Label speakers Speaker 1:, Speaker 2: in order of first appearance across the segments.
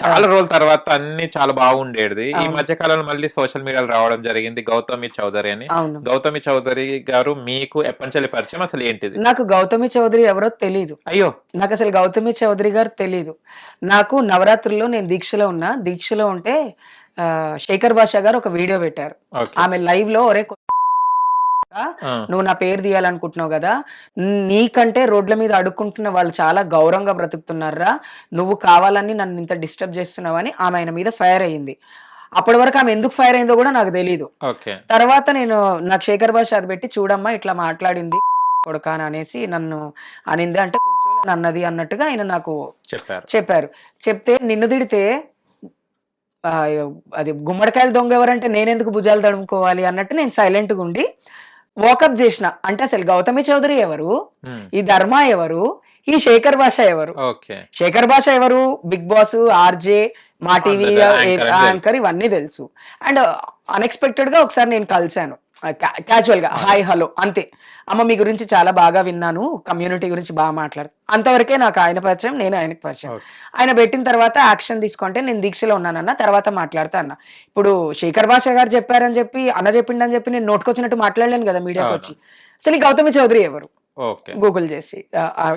Speaker 1: చాలా రోజుల తర్వాత అన్ని చాలా బాగుండేది ఈ. మధ్య కాలంలో మళ్ళీ సోషల్ మీడియాలో రావడం జరిగింది గౌతమి చౌదరి అని.
Speaker 2: అవును.
Speaker 1: గౌతమి చౌదరి గారు మీకు ఎప్పటి పరిచయం అసలు ఏంటిది?
Speaker 2: నాకు గౌతమి చౌదరి ఎవరో తెలీదు.
Speaker 1: అయ్యో!
Speaker 2: నాకు అసలు గౌతమి చౌదరి గారు తెలీదు. నాకు నవరాత్రుల్లో నేను దీక్షలో ఉన్నా దీక్షలో ఉంటే శేఖర్ భాష గారు ఒక వీడియో పెట్టారు. ఆమె లైవ్లో ఒరే నువ్వు నా పేరు తీయాలనుకుంటున్నావు కదా నీకంటే రోడ్ల మీద అడుక్కుంటున్న వాళ్ళు చాలా గౌరవంగా బ్రతుకుతున్నారా నువ్వు కావాలని నన్ను ఇంత డిస్టర్బ్ చేస్తున్నావని ఆమె ఆయన మీద ఫైర్ అయ్యింది. అప్పటి వరకు ఆమె ఎందుకు ఫైర్ అయిందో కూడా నాకు తెలియదు తర్వాత నేను నాకు శేఖర్ భాష అది పెట్టి చూడమ్మా ఇట్లా మాట్లాడింది కొడుకా అని అనేసి నన్ను అనింది. అంటే అన్నది అన్నట్టుగా ఆయన నాకు
Speaker 1: చెప్పారు.
Speaker 2: చెప్పారు. చెప్తే నిన్ను తిడితే అది గుమ్మడికాయలు దొంగ ఎవరంటే నేనెందుకు భుజాలు తడుముకోవాలి అన్నట్టు నేను సైలెంట్గా ఉండి వాకప్ చేసిన అంటే అసలు గౌతమి చౌదరి ఎవరు?
Speaker 1: ఉమ్,
Speaker 2: ఈ ధర్మ ఎవరు? ఈ శేఖర్ భాష ఎవరు? శేఖర్ భాష ఎవరు? Big Boss RJ Maa TV
Speaker 1: anchor
Speaker 2: ఇవన్నీ తెలుసు. అండ్ అన్ఎక్స్పెక్టెడ్గా ఒకసారి నేను కలిశాను. క్యాజువల్గా హాయ్ హలో అంతే. అమ్మ మీ గురించి చాలా బాగా విన్నాను. కమ్యూనిటీ గురించి బాగా మాట్లాడుతూ అంతవరకే నాకు ఆయన పరిచయం నేను ఆయనకు పరిచయం. ఆయన పెట్టిన తర్వాత యాక్షన్ తీసుకుంటే నేను దీక్షలో ఉన్నానన్న తర్వాత మాట్లాడతా అన్న. ఇప్పుడు శేఖర్ భాష గారు చెప్పారని చెప్పి అన్న చెప్పిండని చెప్పి నేను నోటుకొచ్చినట్టు మాట్లాడలేను కదా మీడియాకి. వచ్చి. అసలు గౌతమి చౌదరి ఎవరు? గూగుల్ చేసి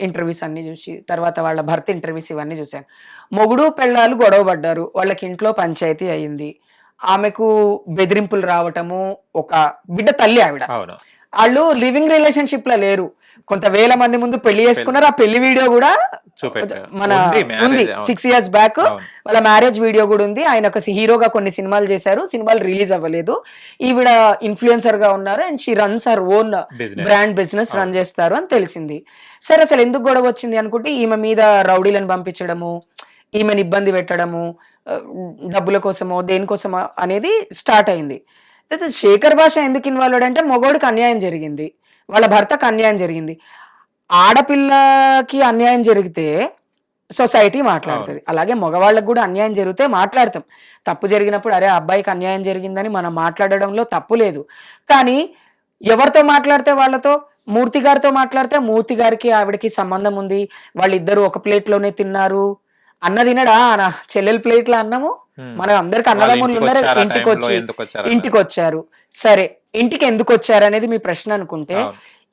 Speaker 2: ఇంటర్వ్యూస్ అన్ని చూసి తర్వాత వాళ్ళ భర్త ఇంటర్వ్యూస్ ఇవన్నీ చూశాను. మొగుడు పెళ్ళాలు గొడవ పడ్డారు. వాళ్ళకి ఇంట్లో పంచాయతీ అయింది. ఆమెకు బెదిరింపులు రావటము ఒక బిడ్డ తల్లి ఆవిడ. వాళ్ళు లివింగ్ రిలేషన్షిప్లో లేరు. కొంత వేల మంది ముందు పెళ్ళి చేసుకున్నారు. ఆ పెళ్ళి వీడియో కూడా మన
Speaker 1: ఉంది.
Speaker 2: Six years back. వాళ్ళ మ్యారేజ్ వీడియో కూడా ఉంది. ఆయన ఒక హీరోగా కొన్ని సినిమాలు చేశారు. సినిమాలు రిలీజ్ అవ్వలేదు. ఈవిడ ఇన్ఫ్లుయెన్సర్గా ఉన్నారు and she runs her own. Brand business run చేస్తారు అని తెలిసింది. సరే అసలు ఎందుకు గొడవ వచ్చింది అనుకుంటే ఈమె మీద రౌడీలను పంపించడము ఈమెను ఇబ్బంది పెట్టడము డబ్బుల కోసమో దేనికోసమో అనేది స్టార్ట్ అయింది. అయితే శేఖర్ భాష ఎందుకు ఇన్వాల్వ్ అంటే మొగోడికి అన్యాయం జరిగింది. వాళ్ళ భర్తకు అన్యాయం జరిగింది. ఆడపిల్లకి అన్యాయం జరిగితే సొసైటీ మాట్లాడుతుంది. అలాగే మగవాళ్ళకి కూడా అన్యాయం జరిగితే మాట్లాడతాం. తప్పు జరిగినప్పుడు అరే అబ్బాయికి అన్యాయం జరిగిందని మనం మాట్లాడడంలో తప్పు లేదు. కానీ ఎవరితో మాట్లాడితే వాళ్ళతో? మూర్తి గారితో మాట్లాడితే మూర్తి గారికి ఆవిడకి సంబంధం ఉంది. వాళ్ళిద్దరూ ఒక ప్లేట్లోనే తిన్నారు. అన్న తినడా? నా చెల్లెల ప్లేట్ల అన్నము. మన అందరికి అన్నదమ్ములు
Speaker 1: ఇంటికి
Speaker 2: ఉన్నారు ఇంటికి వచ్చి ఇంటికి వచ్చారు. సరే ఇంటికి ఎందుకు వచ్చారు అనేది మీ ప్రశ్న అనుకుంటే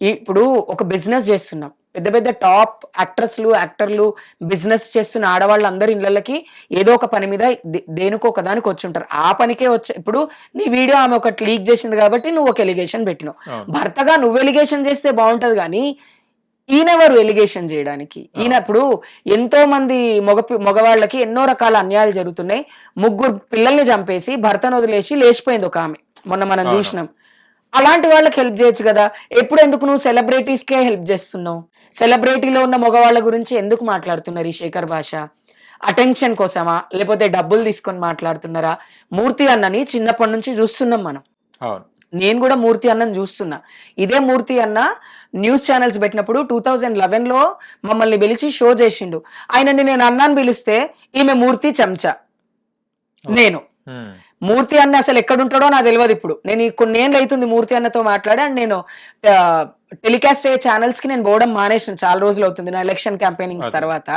Speaker 2: ఇప్పుడు ఒక బిజినెస్ చేస్తున్నాం. పెద్ద పెద్ద టాప్ యాక్ట్రెస్లు యాక్టర్లు బిజినెస్ చేస్తున్న ఆడవాళ్ళు అందరి ఇళ్ళకి ఏదో ఒక పని మీద దేనికో ఒక దానికి వచ్చి ఉంటారు ఆ పనికే వచ్చే ఇప్పుడు నీ వీడియో ఆమె ఒకటి లీక్ చేసింది కాబట్టి నువ్వు ఒక ఎలిగేషన్ పెట్టినావు. భర్తగా నువ్వు ఎలిగేషన్ చేస్తే బాగుంటది కానీ ఈయనెవరు ఎలిగేషన్ చేయడానికి? ఈయన ఇప్పుడు ఎంతో మంది మగ మగవాళ్ళకి ఎన్నో రకాల అన్యాయాలు జరుగుతున్నాయి. ముగ్గురు పిల్లల్ని చంపేసి భర్తను వదిలేసి లేచిపోయింది ఒక ఆమె. మొన్న మనం. చూసినాం. అలాంటి వాళ్ళకి హెల్ప్ చేయొచ్చు కదా. ఎప్పుడు ఎందుకు నువ్వు సెలబ్రిటీస్ కే హెల్ప్ చేస్తున్నావు? సెలబ్రిటీలో ఉన్న మగవాళ్ళ గురించి ఎందుకు మాట్లాడుతున్నారు ఈ శేఖర్ భాష? అటెన్షన్ కోసమా? లేకపోతే డబ్బులు తీసుకొని మాట్లాడుతున్నారా? మూర్తి అన్నని చిన్నప్పటి నుంచి చూస్తున్నాం మనం. నేను కూడా మూర్తి అన్నని చూస్తున్నా. ఇదే మూర్తి అన్న న్యూస్ ఛానల్స్ పెట్టినప్పుడు టూ థౌజండ్ లెవెన్లో మమ్మల్ని పిలిచి షో చేసిండు. ఆయనని నేను అన్నాను పిలిస్తే ఈమె మూర్తి చెంచా. నేను. మూర్తి అన్న అసలు ఎక్కడుంటాడో నాకు తెలియదు ఇప్పుడు. నేను ఈ కొన్నేళ్ళు అవుతుంది మూర్తి అన్నతో మాట్లాడి అండ్ నేను టెలికాస్ట్ అయ్యే ఛానల్స్కి నేను పోవడం మానేసిన చాలా రోజులు అవుతుంది నా ఎలక్షన్ క్యాంపెయినింగ్స్. తర్వాత.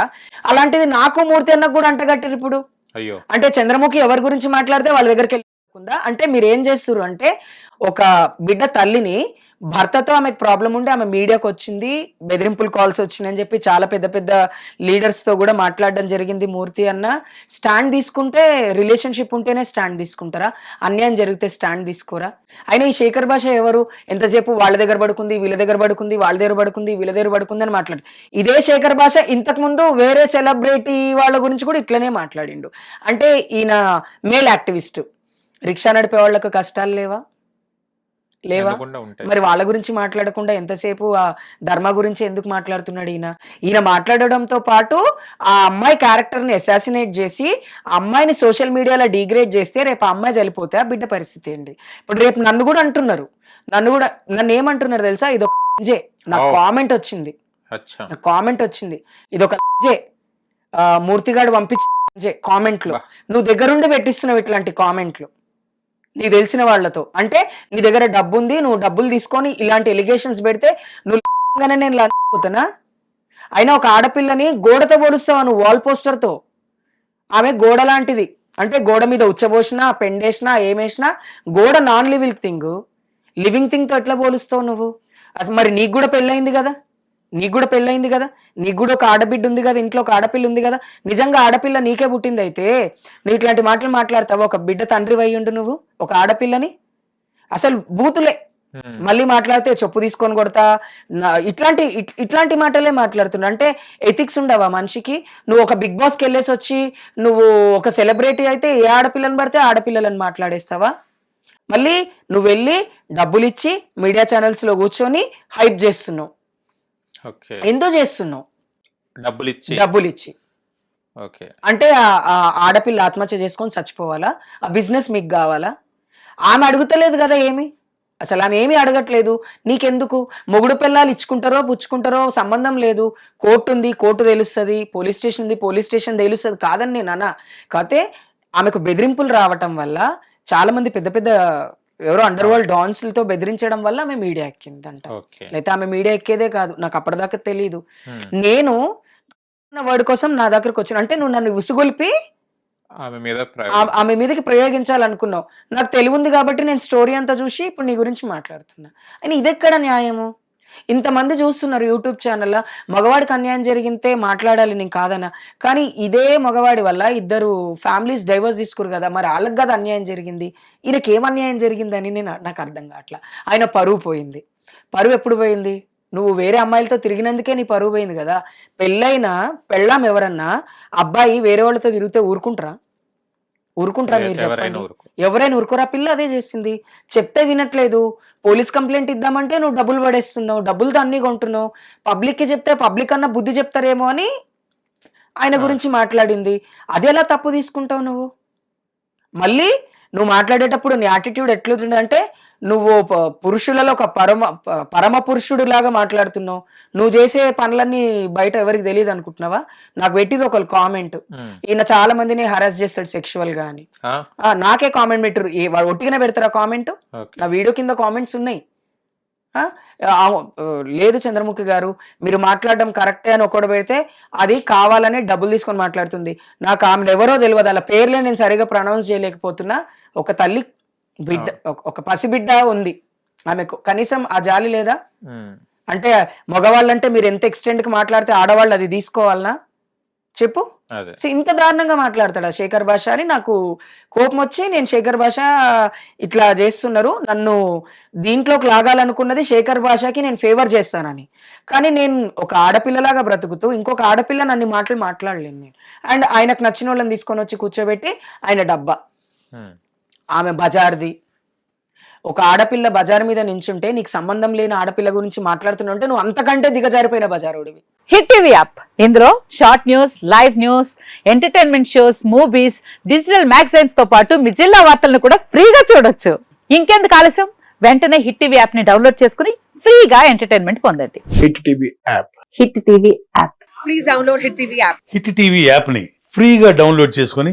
Speaker 2: అలాంటిది నాకు మూర్తి అన్నకు కూడా అంటగట్టారు ఇప్పుడు.
Speaker 1: అయ్యో.
Speaker 2: అంటే చంద్రముఖి ఎవరి గురించి మాట్లాడితే వాళ్ళ దగ్గరికి వెళ్ళకుండా అంటే మీరు ఏం చేస్తారు అంటే ఒక బిడ్డ తల్లిని భర్తతో ఆమెకు ప్రాబ్లం ఉంటే ఆమె మీడియాకి వచ్చింది బెదిరింపులు కాల్స్ వచ్చినాయని చెప్పి చాలా పెద్ద పెద్ద లీడర్స్తో కూడా మాట్లాడడం జరిగింది మూర్తి అన్న. స్టాండ్ తీసుకుంటే రిలేషన్షిప్ ఉంటేనే స్టాండ్ తీసుకుంటారా? అన్యాయం జరిగితే స్టాండ్ తీసుకోరా? అయినా ఈ శేఖర్ భాష ఎవరు? ఎంతసేపు వాళ్ళ దగ్గర పడుకుంది వీళ్ళ దగ్గర పడుకుంది వాళ్ళ దగ్గర పడుకుంది వీళ్ళ దగ్గర పడుకుంది అని మాట్లాడు. ఇదే శేఖర్ భాష ఇంతకు ముందు వేరే సెలబ్రిటీ వాళ్ళ గురించి కూడా ఇట్లనే మాట్లాడిండు. అంటే ఈయన మేల్ యాక్టివిస్ట్ రిక్షా నడిపే వాళ్ళకు కష్టాలు లేవా? లేవా? మరి వాళ్ళ గురించి మాట్లాడకుండా ఎంతసేపు ఆ ధర్మ గురించి ఎందుకు మాట్లాడుతున్నాడు ఈయన? ఈయన మాట్లాడడంతో పాటు ఆ అమ్మాయి క్యారెక్టర్ని అసాసినేట్ చేసి ఆ అమ్మాయిని సోషల్ మీడియాలో డిగ్రేడ్ చేస్తే రేపు ఆ అమ్మాయి చనిపోతే ఆ బిడ్డ పరిస్థితి ఏంటి? ఇప్పుడు రేపు నన్ను కూడా అంటున్నారు. నన్ను కూడా నన్ను ఏమంటున్నారు తెలుసా? ఇది ఒక జే నా
Speaker 1: Oh.
Speaker 2: కామెంట్ వచ్చింది. కామెంట్ వచ్చింది. ఇది ఒక జే మూర్తిగాడు పంపించే కామెంట్లు. నువ్వు దగ్గరుండి పెట్టిస్తున్నావు ఇట్లాంటి కామెంట్లు. నీకు తెలిసిన వాళ్ళతో. అంటే నీ దగ్గర డబ్బు ఉంది నువ్వు డబ్బులు తీసుకొని ఇలాంటి ఎలిగేషన్స్ పెడితే నువ్వు నేను పోతున్నా? అయినా ఒక ఆడపిల్లని గోడతో పోలుస్తావా నువ్వు వాల్ పోస్టర్తో ఆమె గోడ లాంటిది. అంటే గోడ మీద ఉచ్చబోసినా పెండేసినా ఏమేసినా గోడ నాన్ లివింగ్ థింగ్ లివింగ్ థింగ్తో ఎట్లా పోలుస్తావు నువ్వు? అసలు మరి నీకు కూడా పెళ్ళయింది కదా? నీకు కూడా పెళ్ళయింది కదా? నీకు కూడా ఒక ఆడబిడ్డ ఉంది కదా? ఇంట్లో ఒక ఆడపిల్ల ఉంది కదా? నిజంగా ఆడపిల్ల నీకే పుట్టింది అయితే నువ్వు ఇట్లాంటి మాటలు మాట్లాడతావు? ఒక బిడ్డ తండ్రి అయ్యుండు నువ్వు ఒక ఆడపిల్లని? అసలు బూతులే. మళ్ళీ మాట్లాడితే చెప్పు తీసుకొని కొడతా. ఇట్లాంటి ఇట్- ఇట్లాంటి మాటలే మాట్లాడుతున్నా. అంటే ఎథిక్స్ ఉండవా మనిషికి? నువ్వు ఒక బిగ్ బాస్కి వెళ్ళేసి వచ్చి నువ్వు ఒక సెలబ్రిటీ అయితే ఏ ఆడపిల్లని పడితే ఆడపిల్లలని మాట్లాడేస్తావా? మళ్ళీ నువ్వు వెళ్ళి డబ్బులు ఇచ్చి మీడియా ఛానల్స్లో కూర్చొని హైప్ చేస్తున్నావు.
Speaker 1: ఓకే.
Speaker 2: ఎందుకు చేస్తున్నావు?
Speaker 1: డబ్బులు ఇచ్చి
Speaker 2: డబ్బులు ఇచ్చి
Speaker 1: ఓకే
Speaker 2: అంటే ఆడపిల్ల ఆత్మహత్య చేసుకొని చచ్చిపోవాలా? ఆ బిజినెస్ మీకు కావాలా? ఆమె అడుగుతలేదు కదా ఏమి? అసలు ఆమె ఏమీ అడగట్లేదు. నీకెందుకు? మొగుడు పిల్లలు ఇచ్చుకుంటారో పుచ్చుకుంటారో సంబంధం లేదు. కోర్టు ఉంది కోర్టు తెలుస్తుంది పోలీస్ స్టేషన్ ఉంది పోలీస్ స్టేషన్ తెలుస్తుంది కాదని నేను అన్నా కాకపోతే ఆమెకు బెదిరింపులు రావటం వల్ల చాలా మంది పెద్ద పెద్ద ఎవరో అండర్ వరల్డ్ డాన్స్లతో బెదిరించడం వల్ల ఆమె మీడియా ఎక్కిందంట.
Speaker 1: ఓకే.
Speaker 2: లేకపోతే ఆమె మీడియా ఎక్కేదే కాదు. నాకు అప్పటిదాకా తెలియదు
Speaker 1: ఉమ్.
Speaker 2: నేను నా వర్డ్ కోసం నా దగ్గరకు వచ్చాను. అంటే నువ్వు నన్ను ఉసుగొల్పి
Speaker 1: ఆమె మీద.
Speaker 2: ఆమె మీదకి ప్రయోగించాలనుకున్నావు. నాకు తెలివి ఉంది కాబట్టి నేను స్టోరీ అంతా చూసి ఇప్పుడు నీ గురించి మాట్లాడుతున్నా. అని ఇదెక్కడ న్యాయము? ఇంతమంది చూస్తున్నారు యూట్యూబ్ ఛానల్లో మగవాడికి అన్యాయం జరిగితే మాట్లాడాలి నేను కాదనా కానీ ఇదే మగవాడి వల్ల ఇద్దరు ఫ్యామిలీస్ డైవర్స్ తీసుకురు కదా మరి వాళ్ళకి కదా అన్యాయం జరిగింది? ఈయనకి ఏం అన్యాయం జరిగిందని నేను నాకు అర్థం కావట్లా. ఆయన పరువు పోయింది. పరువు ఎప్పుడు పోయింది? నువ్వు వేరే అమ్మాయిలతో తిరిగినందుకే నీ పరువు పోయింది కదా. పెళ్ళైన పెళ్ళాం ఎవరన్నా అబ్బాయి వేరే వాళ్ళతో తిరిగితే ఊరుకుంటారా? ఊరుకుంటారా మీరు చెప్పండి. ఎవరైనా ఊరుకోరా? పిల్ల అదే చేసింది. చెప్తే వినట్లేదు. పోలీస్ కంప్లైంట్ ఇద్దామంటే నువ్వు డబ్బులు పడేస్తున్నావు. డబ్బులతో అన్ని కొంటున్నావు. పబ్లిక్కి చెప్తే పబ్లిక్ అన్న బుద్ధి చెప్తారేమో అని ఆయన. గురించి మాట్లాడింది. అది ఎలా తప్పు తీసుకుంటావు నువ్వు? మళ్ళీ నువ్వు మాట్లాడేటప్పుడు నీ యాటిట్యూడ్ ఎట్లుందంటే నువ్వు పురుషులలో ఒక పరమ పరమ పురుషుడు లాగా మాట్లాడుతున్నావు. నువ్వు చేసే పనులన్నీ బయట ఎవరికి తెలియదు అనుకుంటున్నావా? నాకు పెట్టింది ఒక కామెంట్. ఈయన చాలా మందిని హరాస్ చేస్తాడు సెక్షువల్గా అని. నాకే కామెంట్ పెట్టరు వాడు ఒట్టిగానే పెడతారా కామెంట్ నా వీడియో కింద కామెంట్స్ ఉన్నాయి. లేదు చంద్రముఖి గారు మీరు మాట్లాడడం కరెక్టే అని ఒకటి పెడితే అది కావాలనే డబ్బులు తీసుకొని మాట్లాడుతుంది. నాకు ఆమె ఎవరో తెలియదు. అలా పేర్లే నేను సరిగా ప్రొనౌన్స్ చేయలేకపోతున్నా. ఒక తల్లి బిడ్డ ఒక- పసిబిడ్డ ఉంది. ఆమెకు కనీసం ఆ జాలి లేదా. అంటే మగవాళ్ళంటే మీరు ఎంత ఎక్స్టెంట్కి మాట్లాడితే ఆడవాళ్ళు అది తీసుకోవాలనా? చెప్పు. సో ఇంత దారుణంగా మాట్లాడతాడా శేఖర్ భాష అని? నాకు కోపం వచ్చి నేను శేఖర్ భాష ఇట్లా చేస్తున్నారు. నన్ను దీంట్లోకి లాగాలనుకున్నది శేఖర్ భాషకి నేను ఫేవర్ చేస్తానని. కానీ నేను ఒక ఆడపిల్లలాగా బ్రతుకుతూ ఇంకొక ఆడపిల్ల నన్ను మాటలు మాట్లాడలేను నేను. అండ్ ఆయనకు నచ్చిన వాళ్ళని తీసుకొని వచ్చి కూర్చోబెట్టి ఆయన డబ్బా. ఆమె బజార్ది. ఒక ఆడపిల్ల బజార్ మీద నించుంటే నీకు సంబంధం లేని ఆడపిల్ల గురించి మాట్లాడుతుంటే నువ్వు అంతకంటే దిగజారిపోయిన బజారుడివి
Speaker 3: హిట్ టీవీ యాప్. ఇందులో short news live news entertainment shows movies digital మ్యాగజైన్స్తో పాటు మీ జిల్లా వార్తలను కూడా ఫ్రీగా చూడొచ్చు. ఇంకెందుకు ఆలస్యం? వెంటనే హిట్ టీవీ యాప్ని డౌన్లోడ్ చేసుకుని ఫ్రీగా ఎంటర్టైన్మెంట్ పొందండి.
Speaker 4: Hit TV app.
Speaker 3: Hit TV app.
Speaker 5: Hit TV యాప్ని ఫ్రీగా డౌన్లోడ్ చేసుకొని